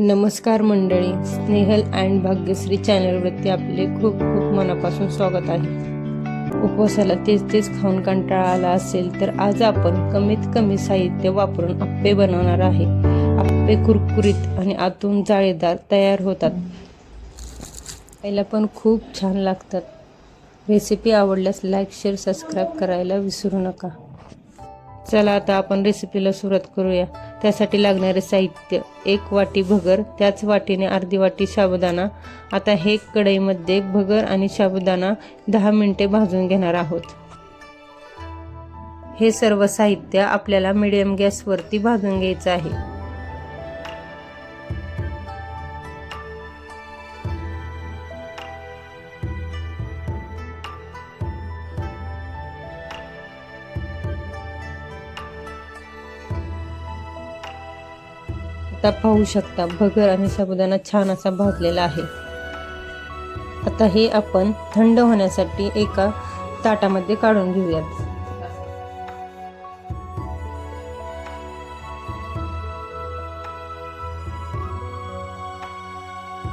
नमस्कार मंडळी स्नेहल अँड भाग्यश्री चॅनलवरती आपले खूप खूप मनापासून स्वागत आहे. उपवासाला तेच तेच खाऊन कंटाळा आला असेल तर आज आपण कमीत कमी साहित्य वापरून आप्पे बनवणार आहे. आप्पे कुरकुरीत आणि आतून जाळीदार तयार होतात. खायला पण खूप छान लागतात. रेसिपी आवडल्यास लाईक शेअर सबस्क्राईब करायला विसरू नका. चला आता आपण रेसिपीला सुरुवात करूया. त्यासाठी लागणारे साहित्य एक वाटी भगर त्याच वाटीने अर्धी वाटी साबुदाणा. आता हे कढईमध्ये भगर आणि साबुदाणा दहा मिनिटे भाजून घेणार आहोत. हे सर्व साहित्य आपल्याला मिडियम गॅसवरती भाजून घ्यायचं आहे. आता पाहू शकता. भगर आणि साबुदाणा छान असा भाजलेला आहे. आता हे आपण थंड होण्यासाठी एका ताटामध्ये काढून घेऊयात.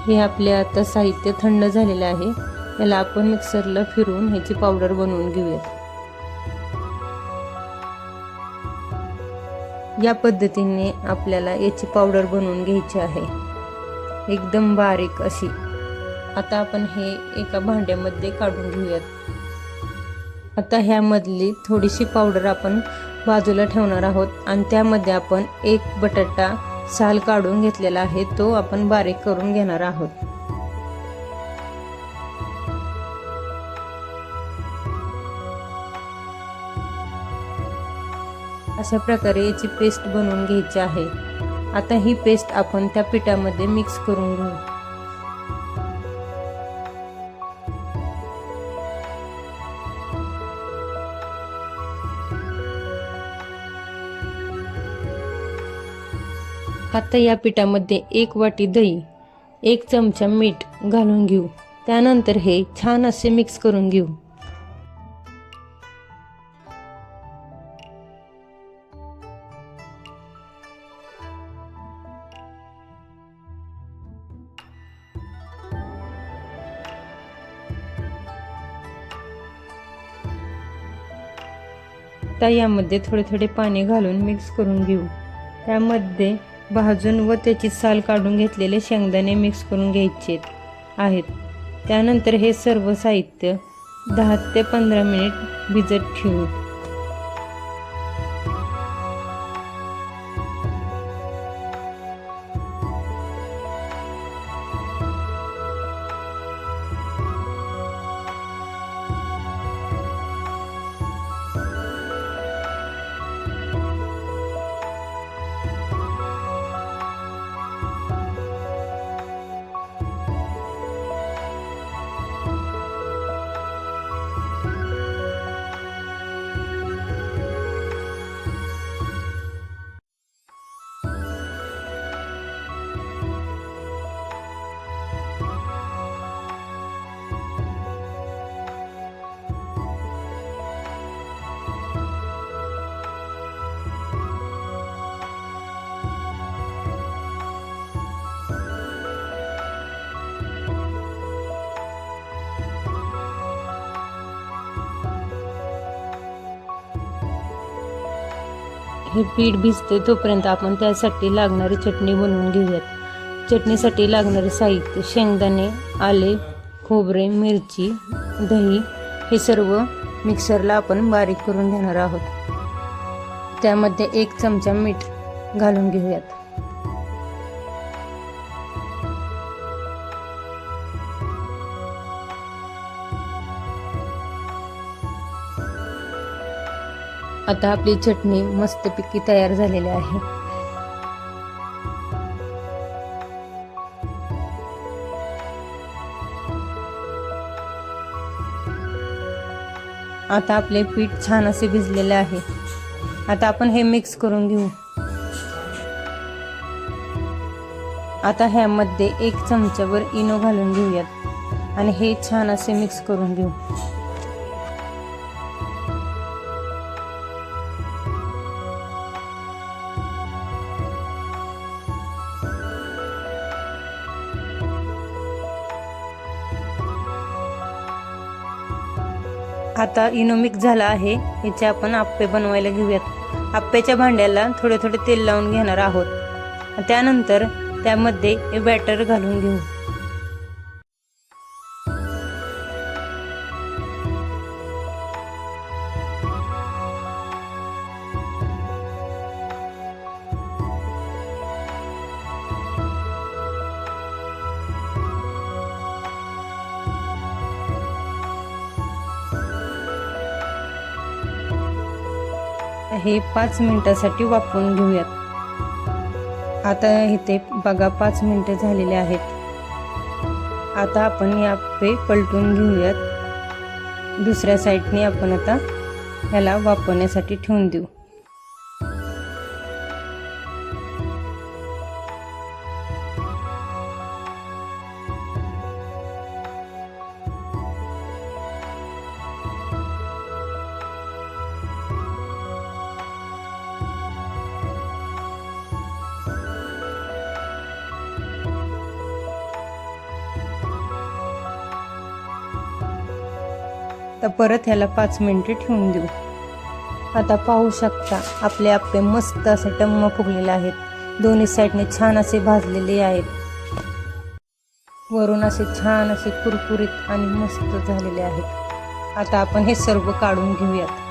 हे आपले आता साहित्य थंड झालेलं आहे. याला आपण मिक्सरला फिरून ह्याची पावडर बनवून घेऊयात. या पद्धतीने आपल्याला याची पावडर बनवून घ्यायची आहे. एकदम बारीक अशी. आता आपण हे एका भांड्यामध्ये काढून घेऊयात. आता ह्यामधली थोडीशी पावडर आपण बाजूला ठेवणार आहोत आणि त्यामध्ये आपण एक बटाटा साल काढून घेतलेला आहे तो आपण बारीक करून घेणार आहोत. अशा प्रकारे याची पेस्ट बनवून घ्यायची आहे. आता ही पेस्ट आपण त्या पिठामध्ये मिक्स करून घेऊ. आता या पिठामध्ये एक वाटी दही एक चमचा मीठ घालून घेऊ. त्यानंतर हे छान असे मिक्स करून घेऊ. आता यामध्ये थोडे थोडे पाणी घालून मिक्स करून घेऊ. त्यामध्ये भाजून व त्याची साल काढून घेतलेले शेंगदाणे मिक्स करून घ्यायचे आहेत. त्यानंतर हे सर्व साहित्य दहा ते पंधरा मिनिट भिजत ठेवू. हे पीठ भिजते तोपर्यंत आपण त्यासाठी लागणारी चटणी बनवून घेऊयात. चटणीसाठी लागणारे साहित्य शेंगदाणे आले खोबरे मिरची दही हे सर्व मिक्सरला आपण बारीक करून घेणार आहोत. त्यामध्ये एक चमचा मीठ घालून घेऊयात. आता आपली चटणी मस्तपैकी तयार झालेली आहे. आता आपले पीठ छान असे भिजलेले आहे. आता आपण हे मिक्स करून घेऊ. आता ह्यामध्ये एक चमच्यावर इनो घालून घेऊयात. आणि हे छान असे मिक्स करून घेऊ. आता इनो मिक्स झाला आहे. याचे आपण आप्पे बनवायला घेऊयात. आप्प्याच्या भांड्याला थोडे थोडे तेल लावून घेणार आहोत. त्यानंतर त्यामध्ये बॅटर घालून घेऊ. हे पाच मिनिटासाठी वापरून घेऊयात. आता इथे बघा पाच मिनटं झालेले आहेत. आता आपण या पे पलटून घेऊयात. दुसऱ्या साईडने आपण आता ह्याला वापरण्यासाठी ठेवून देऊ. तर परत ह्याला पाच मिनटे ठेवून देऊ. आता पाहू शकता आपले आपले मस्त असे टम्म फुगलेले आहेत. दोन्ही साईडने छान असे भाजलेले आहेत. वरून असे छान असे कुरकुरीत आणि मस्त झालेले आहेत. आता आपण हे सर्व काढून घेऊयात.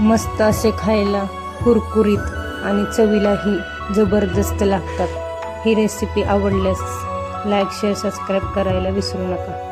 मस्त असे खायला कुरकुरीत आणि चवीलाही जबरदस्त लागतात. ही रेसिपी आवडल्यास लाईक शेअर सबस्क्राईब करायला विसरू नका.